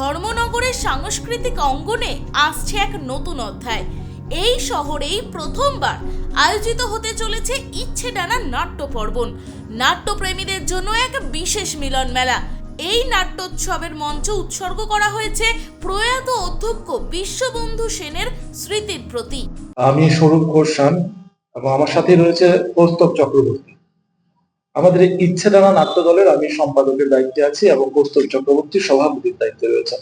ধর্মনগরের সাংস্কৃতিক অঙ্গনে আসছে এক নতুন অধ্যায়। এই শহরেই প্রথমবার আয়োজিত হতে চলেছে ইচ্ছে ডানা নাট্য পর্বণ নাট্যপ্রেমীদের জন্য এক বিশেষ মিলন মেলা। এই নাট্যোৎসবের মঞ্চ উৎসর্গ করা হয়েছে প্রয়াত অধ্যক্ষ বিশ্ববন্ধু সেনের স্মৃতির প্রতি আমি স্বরূপ ঘোষান এবং আমার সাথে রয়েছে কৌস্তব চক্রবর্তী। আমাদের ইচ্ছে টানা নাট্য দলের আমি সম্পাদকের দায়িত্বে আছি এবং কৌস্তব চক্রবর্তী সভাপতির দায়িত্বে রয়েছে।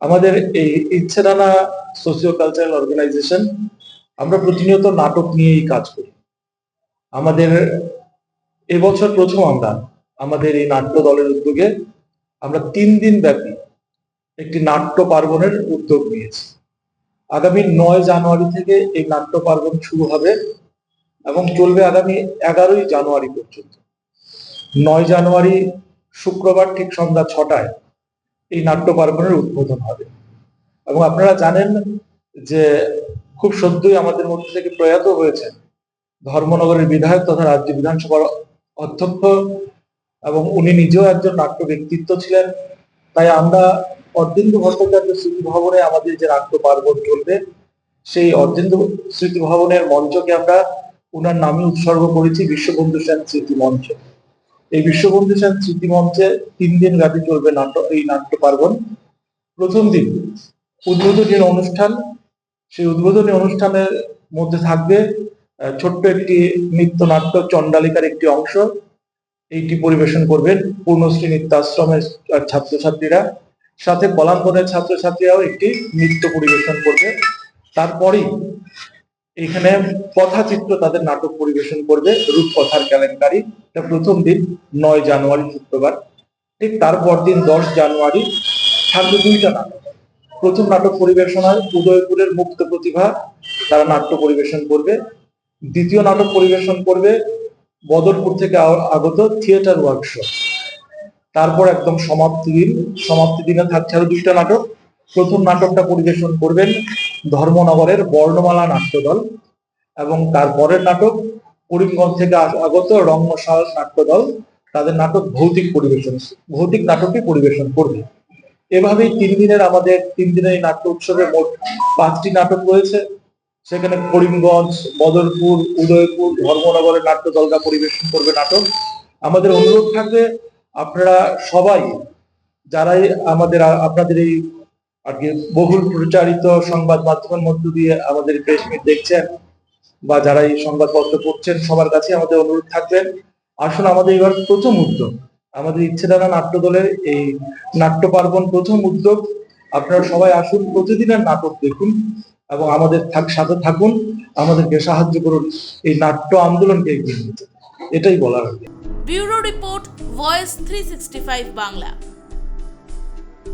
আমাদের এই ইচ্ছে টানা সোসিও কালচারাল অর্গানাইজেশন আমরা প্রতিনিয়ত নাটক নিয়েই কাজ করি। আমাদের এবছর প্রথম আমরা, আমাদের এই নাট্য দলের উদ্যোগে আমরা তিন দিন ব্যাপী একটি নাট্য পার্বণের উদ্যোগ নিয়েছি। আগামী নয় জানুয়ারি থেকে এই নাট্য পার্বণ শুরু হবে। এবং চলবে আগামী এগারোই জানুয়ারি পর্যন্ত। নয় জানুয়ারি শুক্রবার ঠিক সন্ধ্যা ছটায় এই নাট্য পার্বণের উদ্বোধন হবে। এবং আপনারা জানেন যে খুব সদ্যই আমাদের মধ্যে থেকে প্রয়াত হয়েছেন ধর্মনগরের বিধায়ক তথা রাজ্য বিধানসভার অধ্যক্ষ এবং উনি নিজেও একজন নাট্য ব্যক্তিত্ব ছিলেন। তাই আমরা অর্ধেন্দু ভট্টাচার্য স্মৃতি ভবনে আমাদের যে নাট্য পার্বণ চলবে, সেই অর্ধেন্দু স্মৃতি ভবনের মঞ্চকে আমরা উনার নামে উৎসর্গ করেছি বিশ্ববন্ধু সেন স্মৃতি মঞ্চ। এই বিশ্ববন্ধু সেন স্মৃতি মঞ্চে তিন দিন ব্যাপী চলবে নাট্য এই নাট্য পার্বণ। প্রথম দিন উদ্বোধনী অনুষ্ঠান, সেই উদ্বোধনী অনুষ্ঠানের মধ্যে থাকবে ছোট্ট একটি নৃত্যনাট্য চণ্ডালিকার একটি অংশ। এইটি পরিবেশন করবেন পূর্ণশ্রী নৃত্যাশ্রমের ছাত্রছাত্রীরা। সাথে কলাঙ্কনের ছাত্রছাত্রীরাও একটি নৃত্য পরিবেশন করবে। তারপরেই এখানে কথাচিত্র তাদের নাটক পরিবেশন করবে, রূপকথার কেলেঙ্কারি। এটা প্রথম দিন, নয় জানুয়ারি, শুক্রবার। ঠিক তারপর দিন, দশ জানুয়ারি থাকবে দুইটা নাটক। প্রথম নাটক পরিবেশনায় উদয়পুরের মুক্ত প্রতিভা, তারা নাট্য পরিবেশন করবে। দ্বিতীয় নাটক পরিবেশন করবে বদরপুর থেকে আগত থিয়েটার ওয়ার্কশপ। তারপর একদম সমাপ্তি দিন, সমাপ্তি দিনে থাকছে আরও দুইটা নাটক। প্রথম নাটকটা পরিবেশন করবেন ধর্মনগরের বর্ণমালা নাট্যদল এবং তারপরের নাটক করিমগঞ্জ থেকে আগত রঙ্গশাল নাট্যদল। তাদের নাটক ভৌতিক পরিবেশন, ভৌতিক নাটকই পরিবেশন করবে। এভাবেই তিন দিনের আমাদের তিন দিনের এই নাট্য উৎসবে মোট পাঁচটি নাটক রয়েছে। সেখানে করিমগঞ্জ, বদরপুর, উদয়পুর, ধর্মনগরের নাট্য দলরা পরিবেশন করবে নাটক। আমাদের অনুরোধ থাকবে আপনারা সবাই, যারাই আমাদের আপনাদের এই আর কি বহুল প্রচারিত সংবাদ মাধ্যমের মধ্য দিয়ে আমাদের প্রেস দেখছেন বা যারা এই সংবাদপত্র পড়ছেন, সবার কাছে আমাদের অনুরোধ থাকবেন আসুন, আমাদের এবার প্রথম উদ্যোগ। আমাদের ইচ্ছেদানা নাট্য দলের এই নাট্য পার্বণ প্রথম উদ্যোগ। আপনারা সবাই আসুন, প্রতিদিনের নাটক দেখুন এবং আমাদের থাক, সাথে থাকুন। আমাদেরকে সাহায্য করুন এই নাট্য আন্দোলনকে এগিয়ে নিতে। এটাই বলার। Bureau report, voice three Bangla.